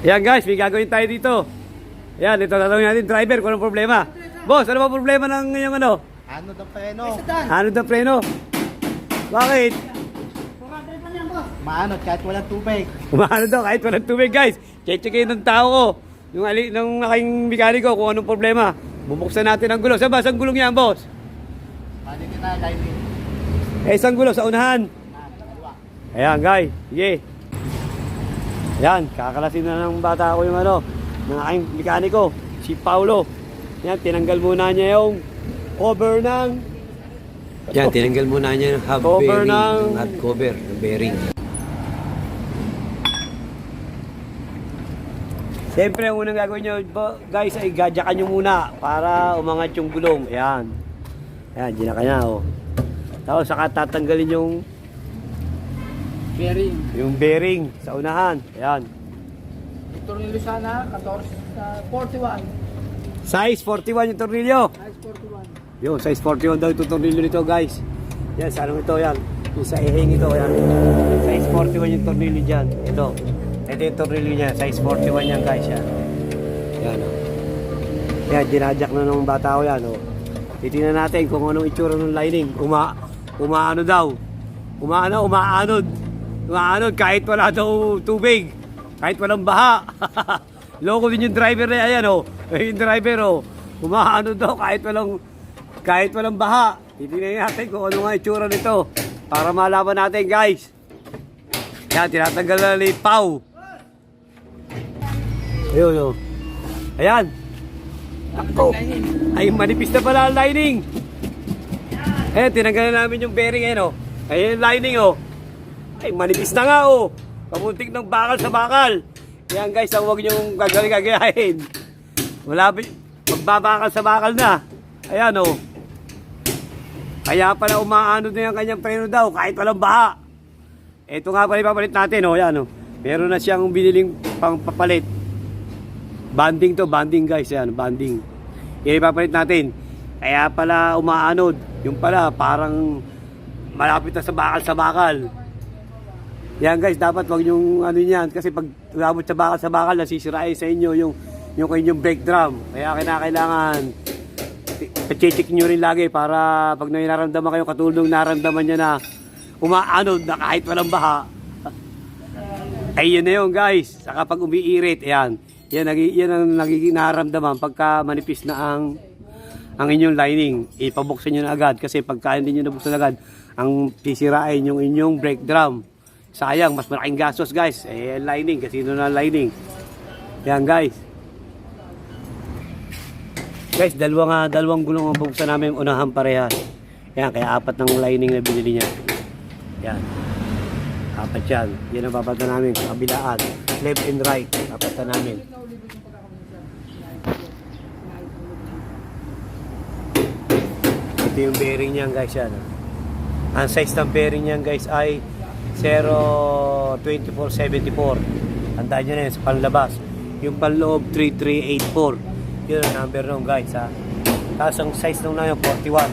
Ayan guys, may gagawin tayo dito. Ayan, ito tatanungin natin driver kung anong problema. Boss, ano ba problema ng ngayong ano? Ano daw preno? Ano daw preno? Bakit? Maano kahit walang tubig. Umano daw kahit walang tubig guys. Check-checkin ng tao ko. Yung, ali, ng aking mekaniko kung anong problema. Bubuksan natin ang gulo. Saan ba? Saan gulong yan, boss? Mali ka na, lining. Eh, isang gulo sa unahan. Ayan, guys. Sige. Ayan, kakalasin na ng bata ko yung ano, ng aking mekaniko, si Paulo. Ayan, tinanggal muna niya yung cover ng Yan, tinanggal muna niya yung hub Cover bearing, ng- hub cover ng bearing. Siyempre, ang unang gagawin nyo, guys, ay gadyakan nyo muna para umangat yung gulong. Ayan. Ayan, ginaka niya, oh. Tapos, saka tatanggalin yung, Bearing. yung bearing sa unahan. Ayan. Victor ni Lucana, 14, uh, 41. Size 41 yung tornilyo. Size 41. Yun, size 41 daw itong tornilyo nito, guys. Yan, sa anong ito, yan. Yung sa ihing ito, yan. Size 41 yung tornilyo dyan. Ito. Ito yung tornilyo niya. Size 41 yan, guys, yan. Yan, oh. Yan, dinadyak na ng bata ko yan, oh. Titingnan natin kung anong itsura ng lining. Uma, umaano daw. Umaano, umaanod. Umaanod kahit wala daw tubig. Kahit walang baha. Loko din yung driver na yan, oh. Yung driver, oh. Umaano daw kahit walang kahit walang baha. Titingnan natin kung ano nga itsura nito. Para malaman natin, guys. Yan, tinatanggal na ni Pau. Ayun, oh. Ayan. Ako. Ay, manipis na pala ang lining. Eh, tinanggal na namin yung bearing, eh, no? Ayun yung lining, oh. Ay, manipis na nga, oh. Pamuntik ng bakal sa bakal. Yan, guys, ang huwag niyong gagawin gagayahin. Wala, magbabakal sa bakal na. Ayan, oh. Kaya pala umaano na yung kanyang preno daw, kahit walang baha. Ito nga pala ipapalit natin, oh. Ayan, oh. Meron na siyang biniling pangpapalit. Banding to, banding guys, yan, banding. Yan ipapalit natin. Kaya pala umaanod. Yung pala, parang malapit na sa bakal sa bakal. Yan guys, dapat wag yung ano niyan kasi pag umabot sa bakal sa bakal, nasisirain sa inyo yung yung inyong brake drum. Kaya kinakailangan i-check nyo rin lagi para pag nararamdaman kayo katulong naramdaman niya na umaanod na kahit walang baha. Ay yun na yun guys. Saka pag umiirit, yan. Yan, yan ang nagiging nararamdaman pagka manipis na ang ang inyong lining. Ipabuksan nyo na agad kasi pagka hindi nyo nabuksan agad, ang sisirain yung inyong brake drum. Sayang, mas malaking gastos guys. Eh, lining, kasi na lining. Yan guys. Guys, dalawa nga, dalawang gulong ang bubuksan namin unahan parehas. Yan, kaya apat ng lining na binili niya. Yan. Apat yan. Yan ang papatan namin. Kabilaan. Left and right. Papatan namin. Ito yung bearing niyan guys yan. Ang size ng bearing niyan guys ay 02474. Tandaan nyo na yun sa panlabas. Yung panloob 3384. Yun ang number nung guys ha. Tapos ang size nung na yun 41.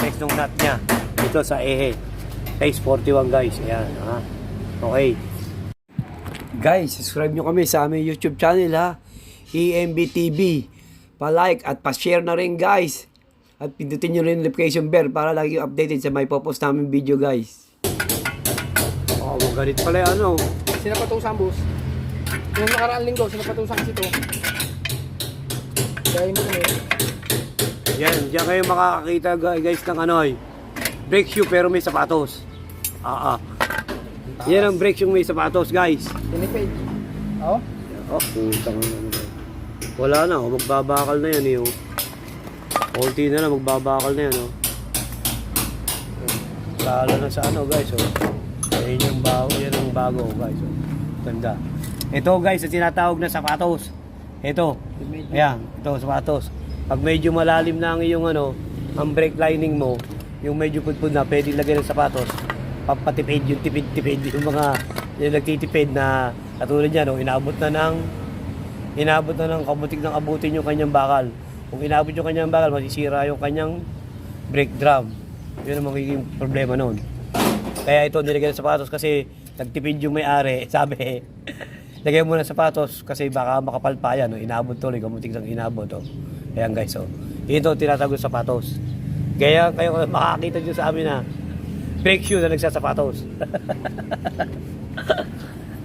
Size nung nut niya. Ito sa ehe. Size 41 guys. Ayan ha. Okay. Guys, subscribe nyo kami sa aming YouTube channel ha. EMB TV. Pa-like at pa-share na rin guys. At pindutin nyo rin notification bell para lagi updated sa may popost namin video guys. Oh, magalit pala yung ano. Sinapatusan, boss. Yung nakaraang linggo, sinapatusan kasi ito. Kaya mo kami. Yan, diyan kayo makakakita gu- guys ng ano eh. Brake shoe pero may sapatos. Ah, ah. Yan ang brake shoe may sapatos guys. Tinipid. Oo? Oh, putang ina. Wala na, oh, magbabakal na yan eh. Oh. Konti na lang, magbabakal na yan. Oh. Lalo na sa ano guys. Oh. Bago, yan ang bago guys. Oh. Ganda. Ito guys, tinatawag na sapatos. Ito. Ayan, ito sapatos. Pag medyo malalim na ang iyong ano, ang brake lining mo, yung medyo pudpud na, pwede lagyan ng sapatos. Pampatipid yung tipid-tipid yung mga yung nagtitipid na katulad niya, no, inaabot na ng inaabot na ng kabutik ng abutin yung kanyang bakal. Kung inaabot yung kanyang bakal, masisira yung kanyang brake drum. Yun ang magiging problema noon. Kaya ito nilagyan ng sapatos kasi nagtipid yung may-ari. Sabi, lagay mo na sapatos kasi baka makapal pa yan. No? Inabot tuloy, kamutik ng inabot. Oh. Ayan guys, oh. Ito, tinatago sa sapatos. Kaya kayo makakita nyo sa amin na brake shoe na nagsasapatos.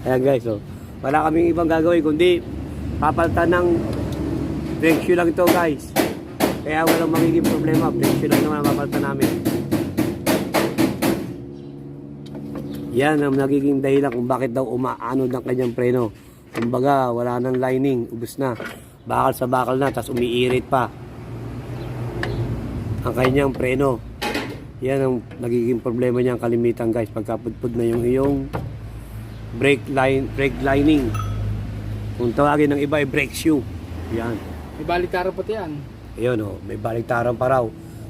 Ayan guys, oh. Wala kaming ibang gagawin kundi papalitan ng brake shoe lang ito guys. Kaya walang magiging problema. Brake shoe lang naman papalitan namin. Yan ang nagiging dahilan kung bakit daw umaanod ang kanyang preno. Kumbaga, wala nang lining, ubus na. Bakal sa bakal na, tapos umiirit pa. Ang kanyang preno. Yan ang nagiging problema niya kalimitan guys. Pagkapudpud na yung iyong brake line, brake lining. Kung tawagin ng iba ay brake shoe. Yan. May balikaro pati yan. Ayun oh, may baliktaran pa raw.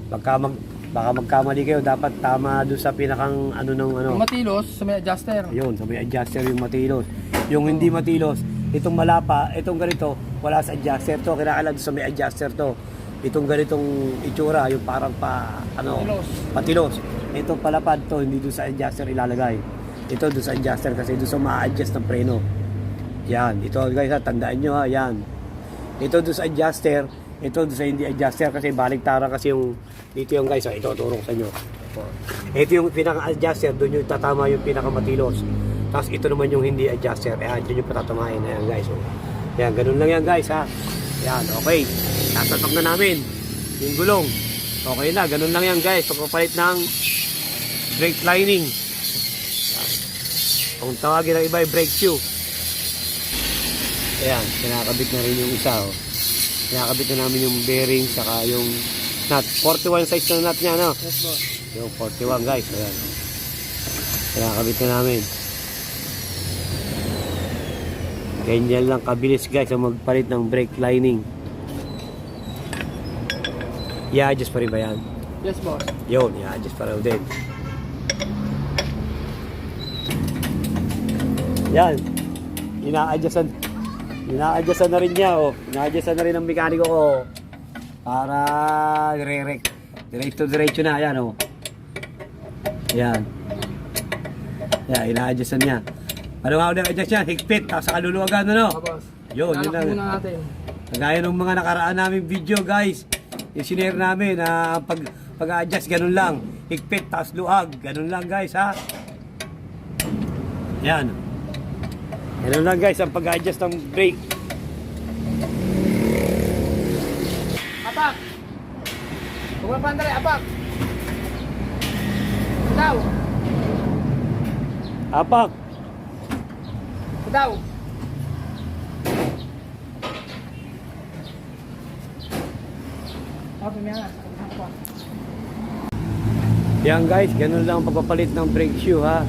Pagka mag, baka magkamali kayo, dapat tama doon sa pinakang ano ng ano. Yung matilos, sa may adjuster. Ayun, so may adjuster yung matilos. Yung hindi matilos, itong malapa, itong ganito, wala sa adjuster to, kinakailangan doon sa may adjuster to. Itong ganitong itsura, yung parang pa, ano, Patilos. patilos. Itong palapad to, hindi doon sa adjuster ilalagay. Ito doon sa adjuster kasi doon sa ma-adjust ng preno. Yan, ito guys ha, tandaan nyo ha, yan. Ito doon sa adjuster, ito sa hindi adjuster kasi baliktaran kasi yung dito yung guys, ha, ito turong sa inyo. Ito yung pinaka-adjuster, doon yung tatama yung pinakamatilos. Tapos ito naman yung hindi adjuster, ayan, doon yung patatamahin. Ayan guys, oh. Ayan, ganun lang yan guys ha. Ayan, okay. Tasatok na namin yung gulong. Okay na, ganun lang yan guys. Pagpapalit ng brake lining. Kung tawagin ng iba ay brake shoe. Ayan, kinakabit na rin yung isa. Oh. Kinakabit na namin yung bearing saka yung nut. 41 size na nut niya, no? Yes, boss. Yung 41 guys, ayan. Kinakabit na namin. Ganyan lang kabilis guys ang magpalit ng brake lining. I-adjust pa rin ba yan? Yes, boss. Yun, i-adjust pa rin din. Yan. Ina-adjustan. Ina-adjustan na rin niya, oh. Ina-adjustan na rin ng mekaniko ko. Para dire-direct. Diretso-diretso na, yan, oh. Yan. Yan, ina-adjustan niya. Ano nga ulit adjust yan? Higpit, tapos sa kaluluwagan, ano? Ah, boss. Yun, yun lang. muna natin. Kagaya ng mga nakaraan namin video guys, yung sinare namin na pag pag-adjust ganun lang, higpit tapos luag, ganun lang guys ha. Yan. Ganun lang guys ang pag-adjust ng brake. Apak! Huwag mo pandari, apak! Daw! Apak, Daw! Yan guys, ganun lang ang pagpapalit ng brake shoe ha.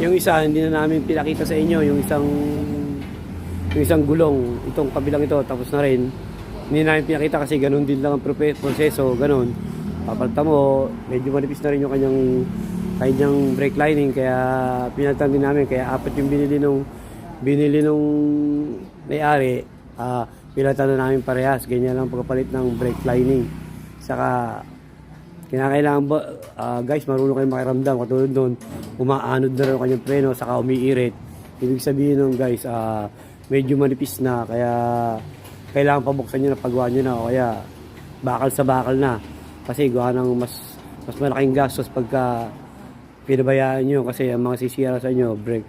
Yung isa hindi na namin pinakita sa inyo, yung isang yung isang gulong, itong kabilang ito tapos na rin. Hindi namin pinakita kasi ganun din lang ang proseso, ganun. Papalta mo, medyo manipis na rin yung kanyang kanyang brake lining kaya pinalitan din namin. Kaya apat yung binili nung binili nung may-ari. Ah pinalitan na namin parehas. Ganyan lang pagpapalit ng brake lining. Saka kinakailangan ba ah, guys marunong kayo makiramdam. Katulad doon umaanod na rin ang kanyang preno saka umiirit. Ibig sabihin nun guys ah, medyo manipis na. Kaya kailangan pabuksan nyo na paggawa nyo na o kaya bakal sa bakal na. Kasi gawa ng mas mas malaking gastos pagka pinabayaan nyo. Kasi ang mga sisira sa inyo brake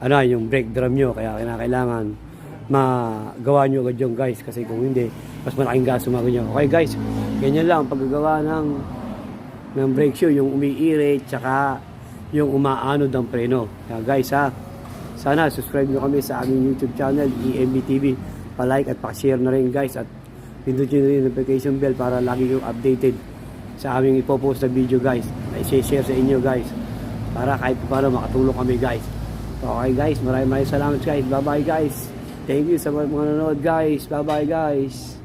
ano yung brake drum nyo. Kaya kinakailangan magawa nyo agad yung guys. Kasi kung hindi mas malaking gasto mga ganyan okay guys ganyan lang ang paggagawa ng ng brake shoe yung umiirit tsaka yung umaanod ng preno. Kaya guys ha sana subscribe nyo kami sa aming youtube channel EMB TV palike at pakishare na rin guys at pindutin nyo rin yung notification bell para lagi yung updated sa aming ipopost na video guys. Ay share sa inyo guys para kahit paano makatulong kami guys. Okay guys maraming maraming salamat guys. Bye bye guys. Thank you sa mga nanonood guys. Bye bye guys